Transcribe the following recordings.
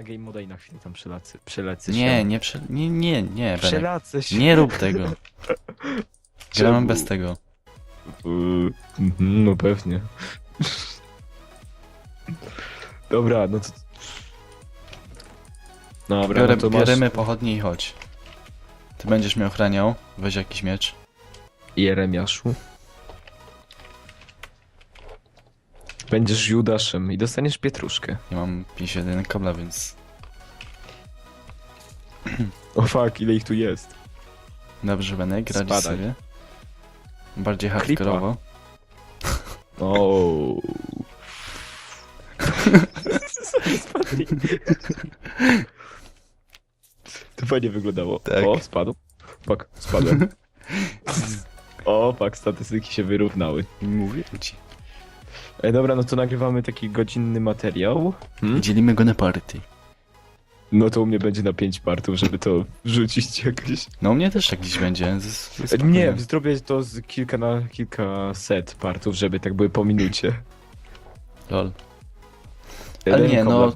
Na game moda i na chwilę tam przylecę. przylecę Nie, się. nie, prze... nie, nie, nie, Benek. Przelacę się. Nie rób tego. Gramy Czemu? bez tego. Yy, mhm, no pewnie. Dobra, no to... Dobra, Biorę, no to masz bierzemy pochodnie i chodź. Ty będziesz mnie ochraniał, weź jakiś miecz. Jeremiaszu. Będziesz Judaszem i dostaniesz pietruszkę. Ja mam 51 kabla, więc O fuck, ile ich tu jest. dobrze Benek, radzisz Spadaj. sobie. Bardziej Klipa. hardkorowo. O. Spadli. To fajnie wyglądało. Tak. O, spadł. Fuck, spadłem. o, fuck, statystyki się wyrównały. Mówię ci. Ej, dobra, no to nagrywamy taki godzinny materiał. Hmm? Dzielimy go na party. No to u mnie będzie na 5 partów, żeby to wrzucić jakoś. No u mnie też tak dziś będzie. z- z- E. Nie, zrobię to z kilka na kilka set partów, żeby tak były po minucie. Lol. Ale nie, no-.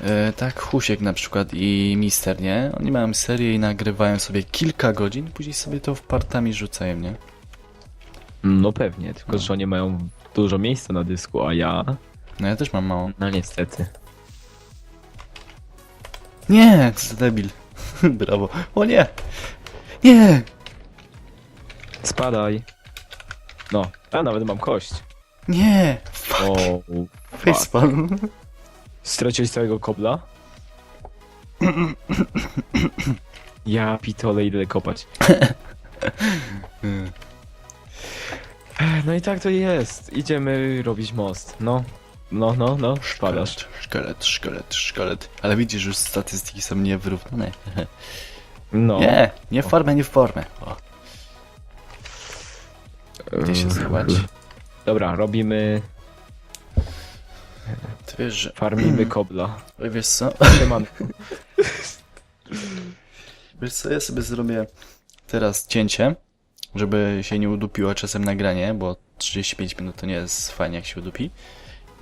E, tak, Husiek na przykład i Mister, nie? Oni mają serię i nagrywają sobie kilka godzin, później sobie to w partami rzucają, nie? No pewnie, tylko że oni mają dużo miejsca na dysku, a ja... No ja też mam mało. No niestety. Nie, co za debil. Brawo. O nie! Nie! Spadaj. No, a nawet mam kość. Nie! O, Facepalm. straciłeś całego kobla? Ja pitole idę kopać. No i tak to jest. Idziemy robić most. No, no, no, no, szkielet, szkielet, szkielet. Ale widzisz, już statystyki są niewyrównane. No. Nie, nie w formę, nie w formę. O, gdzie się schować? Dobra, robimy, Ty wiesz, że... farmimy kobla. Oj, wiesz co? Wiesz co, ja sobie zrobię teraz cięcie, żeby się nie udupiło czasem nagranie, bo 35 minut to nie jest fajnie jak się udupi.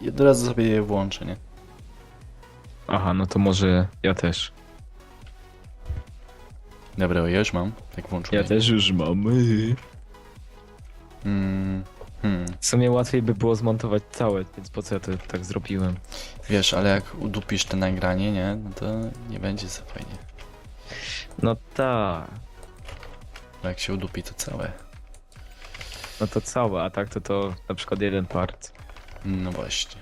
I od razu sobie je włączę, nie? Aha, no to może ja też. Dobra, ja już mam, tak włączę. Ja też już mam. Mm, hmm. W sumie łatwiej by było zmontować całe, więc po co ja to tak zrobiłem? Wiesz, ale jak udupisz to nagranie, nie? No to nie będzie za fajnie. No tak. Bo jak się udupi to całe. No to całe, a tak to to na przykład jeden part. No właśnie.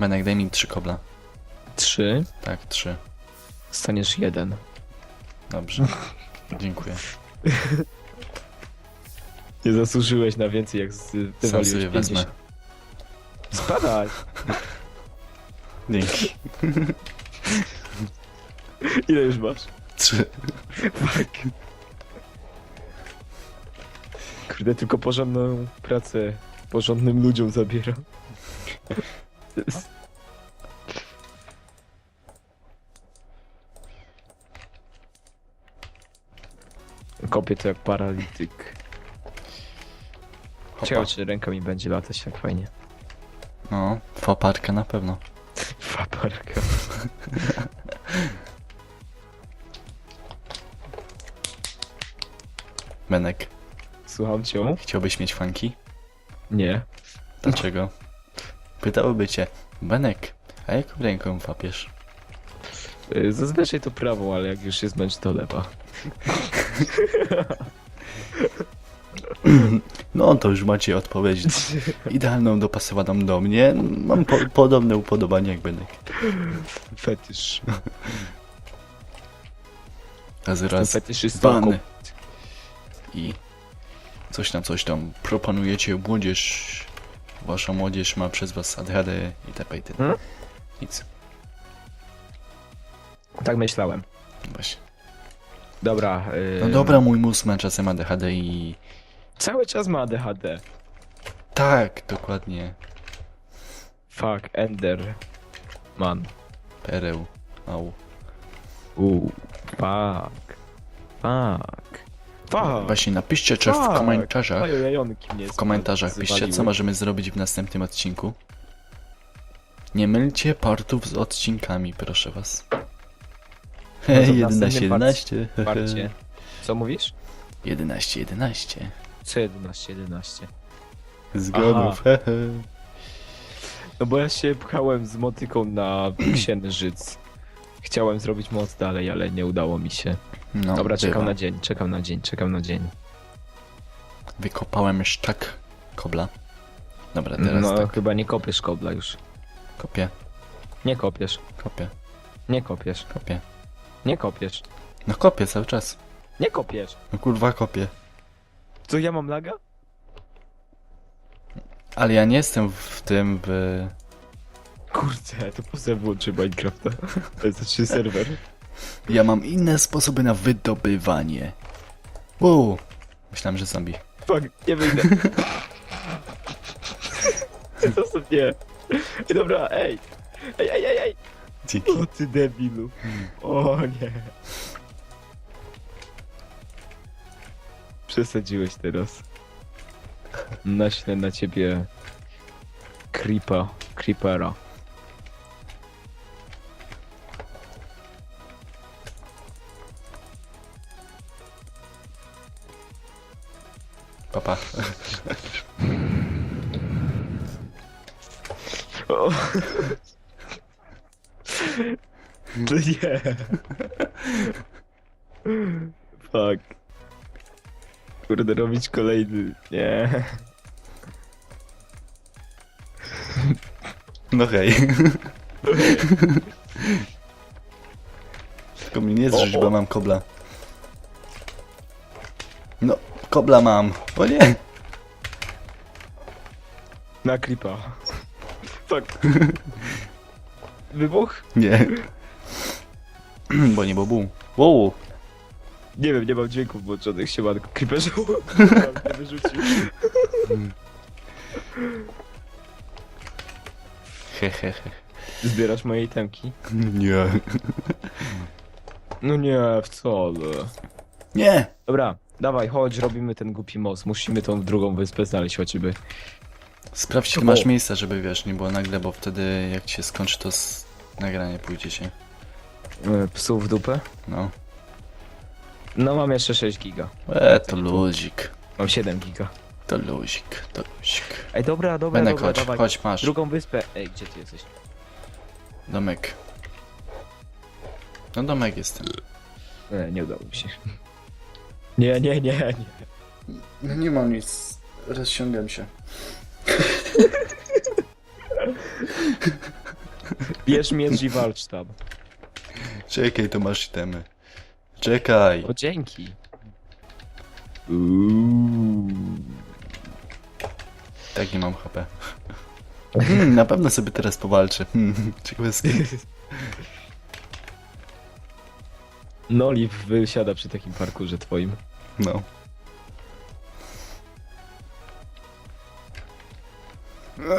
Benek, daj mi trzy kobla. Trzy, Tak, trzy. staniesz jeden. Dobrze. Dziękuję. Nie zasłużyłeś na więcej, jak z, Sam wywaliłeś sobie wezmę. 50. Spadaj! Dzięki. Ile już masz? Trzy. Kurde, tylko porządną pracę porządnym ludziom zabieram. Kopię to jak paralityk. Ciekawe, czy ręka mi będzie latać tak fajnie. No, faparka na pewno. Słucham cię? chciałbyś mieć fanki? Nie. Dlaczego? Pytałyby cię, Benek, a jaką ręką fapiesz? Y, Zazwyczaj to prawą, ale jak już się zmęczy, to lewa. No to już macie odpowiedź idealną, dopasowaną do mnie. Mam po podobne upodobania jak Benek. Fetysz. A zaraz Fetyszysta. ban i coś tam, coś tam proponujecie młodzież. Wasza młodzież ma przez was ADHD i itp. itp. Hmm? Nic, Tak myślałem. właśnie. Dobra. y, No dobra, mój mózg ma czasem ADHD i... Cały czas ma ADHD. Tak, dokładnie. Fuck, Ender. Man. Pereł. Au. Uuu. Fuck. Fuck. Fuck. Właśnie napiszcie czy w komentarzach, Moje jajonki mnie w komentarzach piszcie co zwaliły. możemy zrobić w następnym odcinku. Nie mylcie partów z odcinkami, proszę was. W 11, następnym 11. Parcie. Co mówisz? 11, 11. Co 11, 11? Zgonów. No bo ja się pchałem z motyką na księżyc. Chciałem zrobić moc dalej, ale nie udało mi się. No, Dobra, czekam bywa. na dzień, czekam na dzień, czekam na dzień. Wykopałem szczak kobla. Dobra, teraz No tak. chyba nie kopiesz kobla już. Kopię, Nie kopiesz, kopię, nie kopiesz, kopię. nie kopiesz, No kopię cały czas. nie kopiesz. No kurwa kopię. Co ja mam laga? Ale ja nie jestem w tym w... Kurde, to po sobie włączy Minecrafta. To jest trzy serwer. Ja mam inne sposoby na wydobywanie. Wow. Myślałem, że zombie. Fuck, nie wyjdę. Zostaw nie. Ej, dobra, ej. Ej, ej, ej, ej. Dzięki. O ty debilu. O nie. Przesadziłeś teraz. Naślę na ciebie creepa, creepera. Papa. O. Nie. Fuck. Kurde, robić kolejny. Nie. No hej. Tylko mnie nie zrzuć, O, o. bo mam kobla. No, kobla mam. O nie. Na creepa. Fuck. Wybuch? Nie. Bo nie bobu. Wow. Nie wiem, nie mam dźwięków włączonych, siemanko. Creeperze nie wyrzucił. Hehehe. Zbierasz moje itemki? Nie. No nie, wcale. Nie. Dobra, dawaj, chodź, robimy ten głupi most. Musimy tą drugą wyspę znaleźć choćby. Sprawdź, ile masz miejsca, żeby wiesz, nie było nagle, bo wtedy jak ci się skończy, to z... nagranie pójdzie się. E, Psów w dupę? No. No mam jeszcze 6 giga. E, to luzik. Mam 7 giga. To luzik, to luzik. Ej, dobra, dobra, Benek, dobra, chodź, dawaj. chodź, masz. Drugą wyspę. Ej, gdzie ty jesteś? Domek. No domek jestem. E, nie udało mi się. Nie, nie, nie, nie. No nie mam nic. Rozciągam się. Bierz miecz i walcz tam. Czekaj, to masz itemy. Czekaj. O, dzięki. Uuu. Tak nie mam HP. Hmm, na pewno sobie teraz powalczę. Hmm, ciekawe z kim. Noliv wysiada przy takim parkurze twoim. No.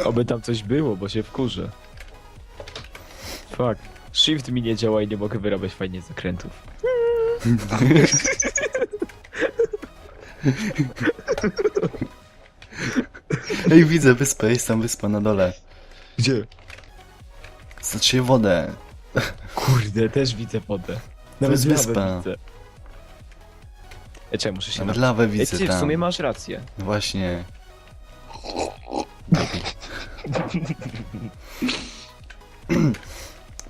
Oby tam coś było, bo się wkurzę. Fuck. Shift mi nie działa i nie mogę wyrabiać fajnie zakrętów. Ej, widzę wyspę, jest tam wyspa na dole. Gdzie? Znaczy wodę. Kurde, też widzę wodę. To jest lawę wyspa. widzę. Ej, czekaj, muszę się Nawet lawę Ej, widzę ty, w tam. sumie masz rację. Właśnie.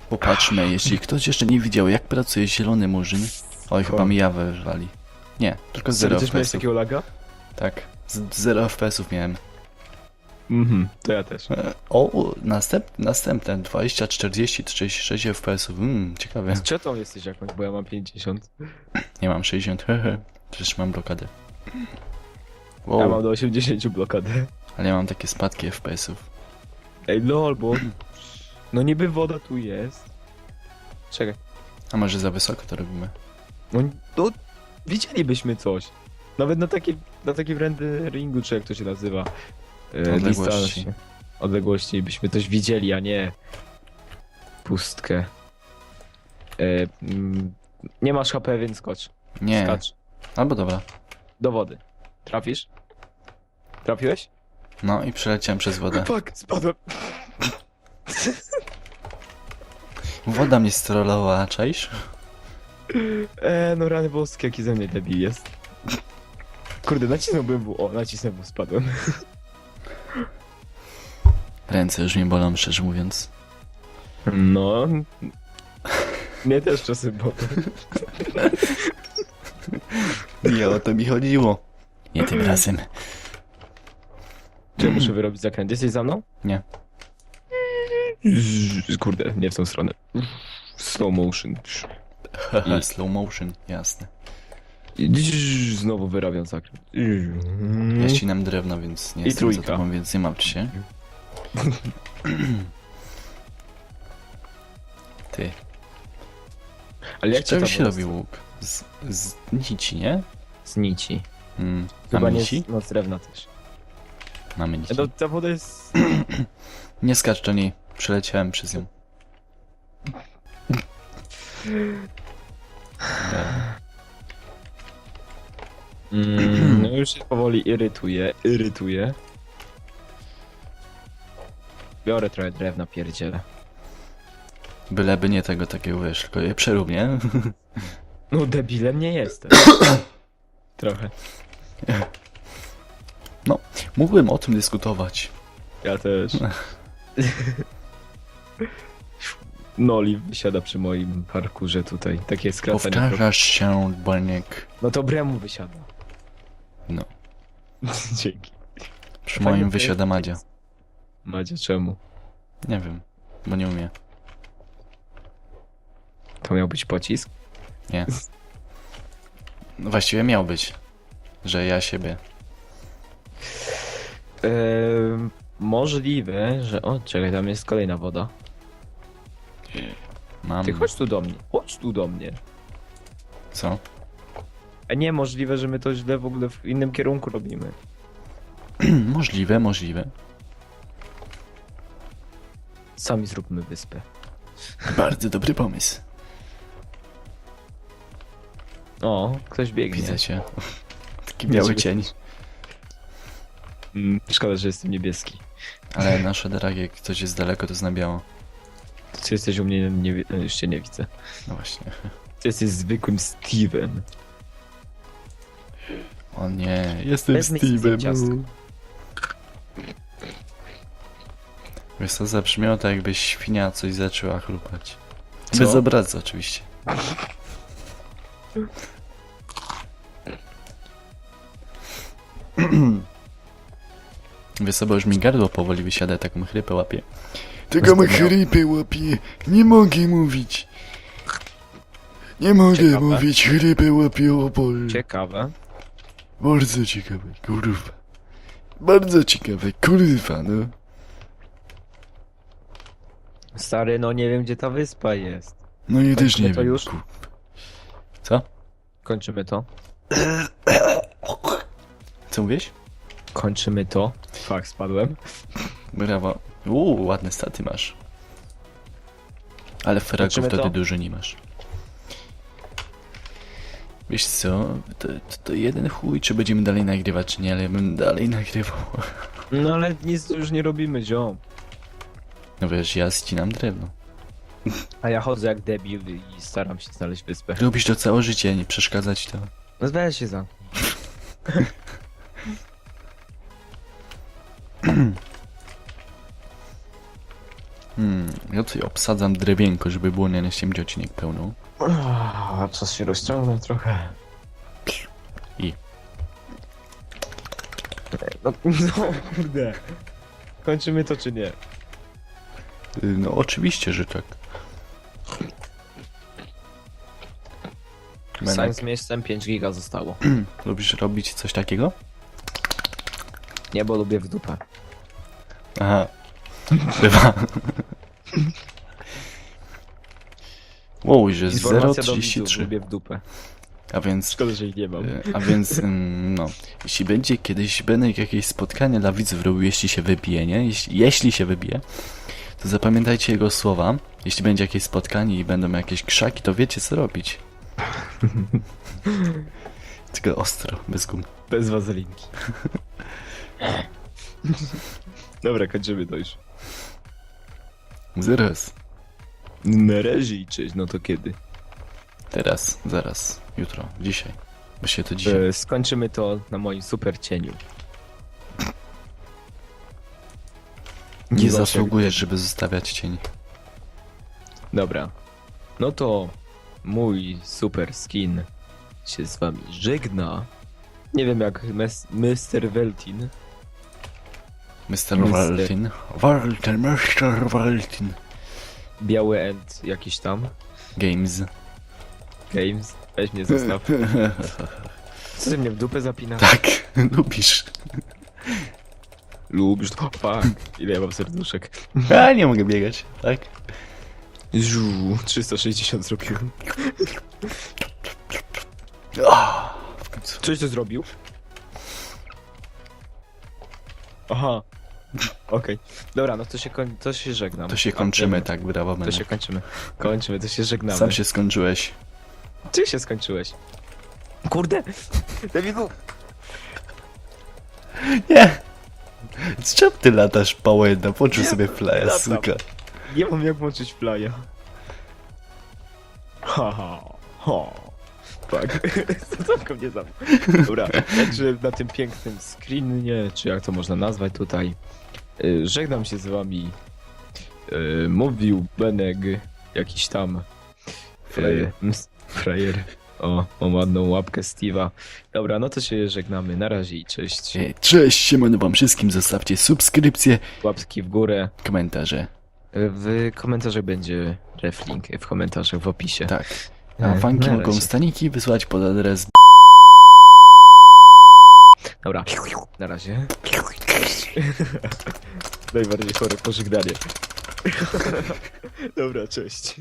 Popatrzmy, jeśli ktoś jeszcze nie widział, jak pracuje zielony murzyn. Oj, chyba mi jawę wywali. Nie, tylko Serio, 0 też miałeś FPS-ów. takiego laga? Tak, z 0 FPS-ów miałem. Mhm, to ja też. E, O, następ, następne 20, 40, 36 FPS-ów. Mmm, ciekawe. Z czetą jesteś jakąś, bo ja mam 50. Nie mam 60, hehe. Przecież mam blokadę. Ja mam Wow, do 80 blokadę. ale ja mam takie spadki FPS-ów. Ej, lol, bo... No niby woda tu jest. Czekaj. A może za wysoko to robimy? No, no widzielibyśmy coś. Nawet na takim, na takim renderingu, czy jak to się nazywa. E, Odległości. distansie. Odległości byśmy coś widzieli, a nie pustkę. E, mm, nie masz HP, więc skocz. Nie, Skacz. Albo dobra. Do wody. Trafisz? Trafiłeś? No i przeleciałem przez wodę. Fuck, spadłem. Woda mnie strollowała, czaisz? Eee, no rany boskie, jaki ze mnie debil jest. Kurde, nacisnąłbym W. O, nacisnąłem W, spadłem. Ręce już mnie bolą, szczerze mówiąc. No... Mnie też czasem było. Nie o to mi chodziło. Nie tym razem. Czy ja muszę wyrobić zakręt? Jesteś za mną? Nie. Kurde, nie w tą stronę. Slow motion. Haha, slow motion, jasne. Znowu wyrabiam zakręt. Ja ścinam drewno, więc nie I jestem za trójka. tobą, więc nie martw się. Ty, Ale jak czego to się robi łuk? Z, z nici, nie? Z nici. Mm. Chyba Mamy nie nici? z, no z drewna też. Mamy nici. No ta woda jest... Nie skacz do niej, przeleciałem przez ją. Dobra. Mm, no już się powoli irytuje, irytuje. Biorę trochę drewna, pierdzielę. Byleby nie tego takiego, wiesz, tylko je przerób, nie? No debilem nie jestem. trochę. Mógłbym o tym dyskutować. Ja też. Noli wysiada przy moim parkurze tutaj. Takie skracanie. Powtarzasz się, Baniek. No to Bremu wysiada. No. Dzięki. Przy Fajny moim to wysiada jest. Madzia. Macie czemu? Nie wiem, bo nie umie. To miał być pocisk? Nie. No właściwie miał być. Że ja siebie. Eee, możliwe, że... O, czekaj, tam jest kolejna woda. Mam. Ty chodź tu do mnie. Chodź tu do mnie. Co? A nie, możliwe, że my to źle w ogóle w innym kierunku robimy. możliwe, możliwe. Sami zróbmy wyspę. Bardzo dobry pomysł. O, ktoś biegnie. Widzę cię. Taki biały cień. Mm, szkoda, że jestem niebieski. Ale na szaderach jak ktoś jest daleko, to zna biało. To Ty jesteś u mnie, nie, wi- e, już cię nie widzę. No właśnie. Ty jesteś zwykłym Steve'em. O nie, jestem Wezmę i zjem ciastko. Steve'em. Wiesz co, zabrzmiało tak jakby świnia coś zaczęła chrupać. Co? Bez obrazu oczywiście. Wiesz co, bo już mi gardło powoli wysiada, taką chrypę łapie. Taką chrypę łapie, nie mogę mówić. Nie mogę Ciekawe. mówić, chrypę łapie opol. Ciekawe. Bardzo ciekawe, kurwa. Bardzo ciekawe, kurwa, no. Stary, no nie wiem, gdzie ta wyspa jest. No i też Kończymy nie to wiem. już? kur- Co? Kończymy to. Co mówisz? Kończymy to. Fak, spadłem. Brawo. Uuu, ładne staty masz. Ale fraków Kończymy to ty dużo nie masz. Wiesz co, to, to, to jeden chuj, czy będziemy dalej nagrywać, czy nie, ale ja bym dalej nagrywał. No ale nic już nie robimy, ziom. No wiesz, ja ścinam drewno. A ja chodzę jak debil i staram się znaleźć wyspę. Robisz to całe życie, nie przeszkadzać to. No weź się za. Hmm, ja tutaj obsadzam drewienko, żeby było nie na ściemdzie odcinek pełną. Ah, Czas się rozciągnąć trochę. I? No, no kurde. Kończymy to czy nie? Y, No oczywiście, że tak. Sam z miejscem 5 giga zostało. lubisz robić coś takiego? Nie, bo lubię w dupę. Aha. Bywa. Wow, że Informacja do widzów, 0,33. lubię w dupę. A więc, Szkoda, że ich nie mam. y, a więc, ym, no, jeśli będzie kiedyś Benek jakieś spotkanie dla widzów robił, jeśli się wybije, nie? Jeśli, jeśli się wybije, to zapamiętajcie jego słowa. Jeśli będzie jakieś spotkanie i będą jakieś krzaki, to wiecie co robić. Tylko ostro, bez gum. Bez wazelinki. Dobra, kończymy to już. Zaraz. Na razie i cześć, no to kiedy? Teraz, zaraz, jutro, dzisiaj. Bo się to dzisiaj. E, skończymy to na moim super cieniu. Nie zawsze- zasługujesz, żeby zostawiać cień. Dobra. No to mój super skin się z wami żegna. Nie wiem jak mes- Mr. Veltin. Mr. Mr. Waltin. Waltin, Mr. Waltin. Biały End jakiś tam. Games. Games. Weź mnie zostaw. Co ty mnie w dupę zapina? tak, lubisz. Lubisz to? Fuck. Ile ja mam serduszek? A, nie mogę biegać, tak? Żu, 360 zrobiłem. Coś ty zrobił? Aha. Okej. Dobra, no to się, koń- to się żegnam. To się kończymy, tak, brawo, To się kończymy. Kończymy, to się żegnamy. Sam się skończyłeś. Ty się skończyłeś. Kurde! Dawidu! Nie! Z czym ty latasz pałęda? Poczuł sobie flyer, latam. suka. Nie mam jak włączyć flya. Ha, ha, ha. Tak. Zatamko mnie zam. Dobra, także na tym pięknym screenie, czy jak to można nazwać tutaj, y, żegnam się z wami. Y, Mówił Benek, jakiś tam Frajer. y, ms- frajer. O, mam ładną łapkę Steve'a. Dobra, no to się żegnamy. Na razie i cześć. Cześć, siemano wam wszystkim, zostawcie subskrypcję, Łapki w górę. komentarze. W komentarzach będzie reflink, w komentarzach w opisie. Tak. E, A fanki na mogą razie. staniki wysłać pod adres Dobra, na razie. Najbardziej chore pożegnanie. Dobra, cześć.